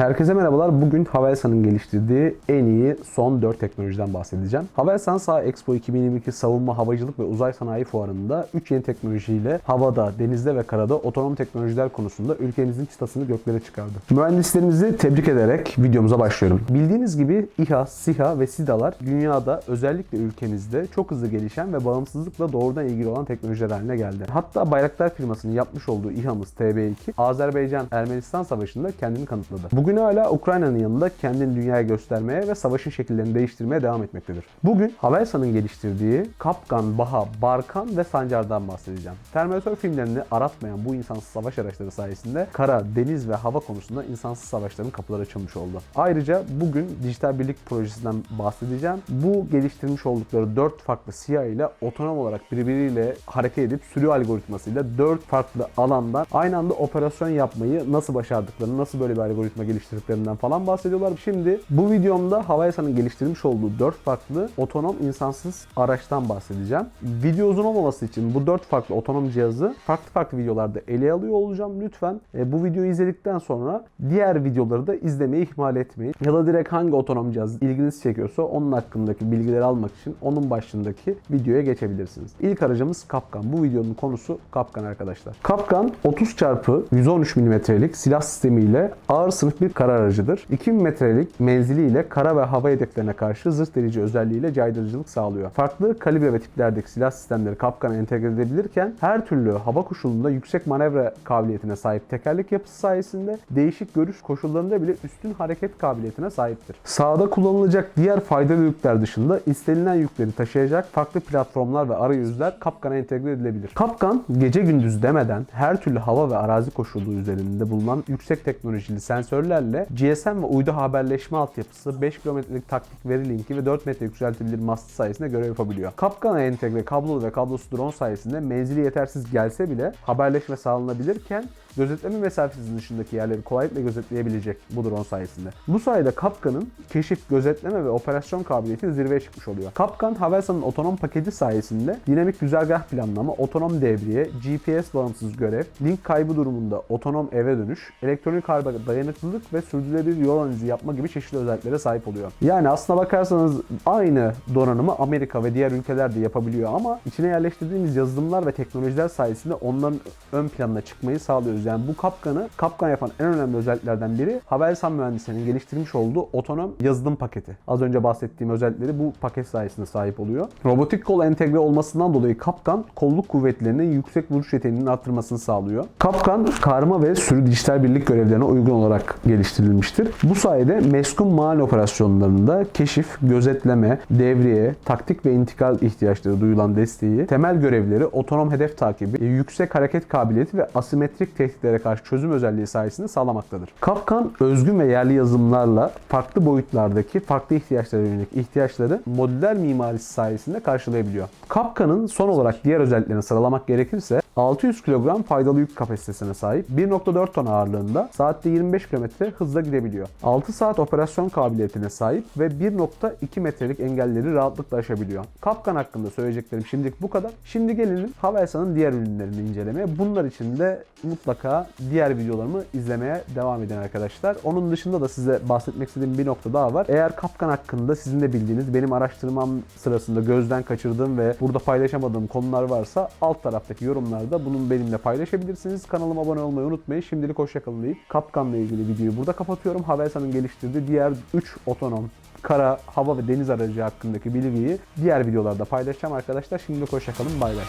Herkese merhabalar. Bugün Havelsan'ın geliştirdiği en iyi son 4 teknolojiden bahsedeceğim. Havelsan Sağ Expo 2022 Savunma Havacılık ve Uzay Sanayi Fuarı'nda 3 yeni teknolojiyle havada, denizde ve karada otonom teknolojiler konusunda ülkemizin çıtasını göklere çıkardı. Mühendislerimizi tebrik ederek videomuza başlıyorum. Bildiğiniz gibi İHA, SİHA ve SİDA'lar dünyada özellikle ülkemizde çok hızlı gelişen ve bağımsızlıkla doğrudan ilgili olan teknolojiler haline geldi. Hatta Bayraktar firmasının yapmış olduğu İHA'mız TB2 Azerbaycan-Ermenistan savaşında kendini kanıtladı. Bugün hala Ukrayna'nın yanında kendini dünyaya göstermeye ve savaşın şekillerini değiştirmeye devam etmektedir. Bugün Havelsan'ın geliştirdiği Kapkan, Baha, Barkan ve Sancar'dan bahsedeceğim. Terminator filmlerini aratmayan bu insansız savaş araçları sayesinde kara, deniz ve hava konusunda insansız savaşların kapıları açılmış oldu. Ayrıca bugün Dijital Birlik projesinden bahsedeceğim. Bu geliştirmiş oldukları 4 farklı SİHA ile otonom olarak birbiriyle hareket edip sürü algoritmasıyla 4 farklı alandan aynı anda operasyon yapmayı nasıl başardıklarını, nasıl böyle bir algoritma geliştirdiklerinden falan bahsediyorlar. Şimdi bu videomda Havelsan'ın geliştirmiş olduğu 4 farklı otonom insansız araçtan bahsedeceğim. Video uzun olmaması için bu 4 farklı otonom cihazı farklı farklı videolarda ele alıyor olacağım. Lütfen e, bu videoyu izledikten sonra diğer videoları da izlemeyi ihmal etmeyin. Ya da direkt hangi otonom cihaz ilginizi çekiyorsa onun hakkındaki bilgileri almak için onun başındaki videoya geçebilirsiniz. İlk aracımız Kapkan. Bu videonun konusu Kapkan arkadaşlar. Kapkan 30 çarpı 113 mm'lik silah sistemiyle ağır sınıf bir kara aracıdır. 2000 metrelik menziliyle kara ve hava hedeflerine karşı zırh delici özelliğiyle caydırıcılık sağlıyor. Farklı kalibre ve tiplerdeki silah sistemleri Kapkan'a entegre edilebilirken her türlü hava koşulunda yüksek manevra kabiliyetine sahip tekerlek yapısı sayesinde değişik görüş koşullarında bile üstün hareket kabiliyetine sahiptir. Sahada kullanılacak diğer faydalı yükler dışında istenilen yükleri taşıyacak farklı platformlar ve arayüzler Kapkan'a entegre edilebilir. Kapkan gece gündüz demeden her türlü hava ve arazi koşulu üzerinde bulunan yüksek teknolojili sensörlerle GSM ve uydu haberleşme altyapısı 5 kilometrelik taktik veri linki ve 4 metre yükseltilebilir mastı sayesinde görev yapabiliyor. Kapkan'a entegre kablolu ve kablosuz drone sayesinde menzili yetersiz gelse bile haberleşme sağlanabilirken gözetleme mesafesi dışındaki yerleri kolaylıkla gözetleyebilecek bu drone sayesinde. Bu sayede Kapkan'ın keşif, gözetleme ve operasyon kabiliyeti zirveye çıkmış oluyor. Kapkan, Havelsan'ın otonom paketi sayesinde dinamik güzergah planlama, otonom devriye, GPS bağımsız görev, link kaybı durumunda otonom eve dönüş, elektronik harbe dayanıklılık ve sürdürülebilir yol analizi yapma gibi çeşitli özelliklere sahip oluyor. Yani aslına bakarsanız aynı donanımı Amerika ve diğer ülkeler de yapabiliyor ama içine yerleştirdiğimiz yazılımlar ve teknolojiler sayesinde onların ön planına çıkmayı sağlıyoruz. Yani bu Kapkan'ı Kapkan yapan en önemli özelliklerden biri Havelsan mühendislerinin geliştirmiş olduğu otonom yazılım paketi. Az önce bahsettiğim özellikleri bu paket sayesinde sahip oluyor. Robotik kol entegre olmasından dolayı Kapkan kolluk kuvvetlerinin yüksek vuruş yeteneğinin arttırmasını sağlıyor. Kapkan karma ve sürü dijital birlik görevlerine uygun olarak geliştirilmiştir. Bu sayede meskun mal operasyonlarında keşif, gözetleme, devriye, taktik ve intikal ihtiyaçları duyulan desteği, temel görevleri, otonom hedef takibi, yüksek hareket kabiliyeti ve asimetrik tehditlere karşı çözüm özelliği sayesinde sağlamaktadır. Kapkan özgün ve yerli yazılımlarla farklı boyutlardaki farklı ihtiyaçlara yönelik ihtiyaçları modüler mimarisi sayesinde karşılayabiliyor. Kapkan'ın son olarak diğer özelliklerini sıralamak gerekirse 600 kilogram faydalı yük kapasitesine sahip 1.4 ton ağırlığında saatte 25 km hızla gidebiliyor. 6 saat operasyon kabiliyetine sahip ve 1.2 metrelik engelleri rahatlıkla aşabiliyor. Kapkan hakkında söyleyeceklerim şimdilik bu kadar. Şimdi gelelim Havelsan'ın diğer ürünlerini incelemeye. Bunlar için de mutlaka diğer videolarımı izlemeye devam edin arkadaşlar. Onun dışında da size bahsetmek istediğim bir nokta daha var. Eğer Kapkan hakkında sizin de bildiğiniz, benim araştırmam sırasında gözden kaçırdığım ve burada paylaşamadığım konular varsa alt taraftaki yorumlarda bunun benimle paylaşabilirsiniz. Kanalıma abone olmayı unutmayın. Şimdilik hoşçakalın deyip Kapkan'la ilgili videoyu burada kapatıyorum. Havelsan'ın geliştirdiği diğer 3 otonom kara, hava ve deniz aracı hakkındaki bilgiyi diğer videolarda paylaşacağım arkadaşlar. Şimdilik hoşçakalın. Bay bay.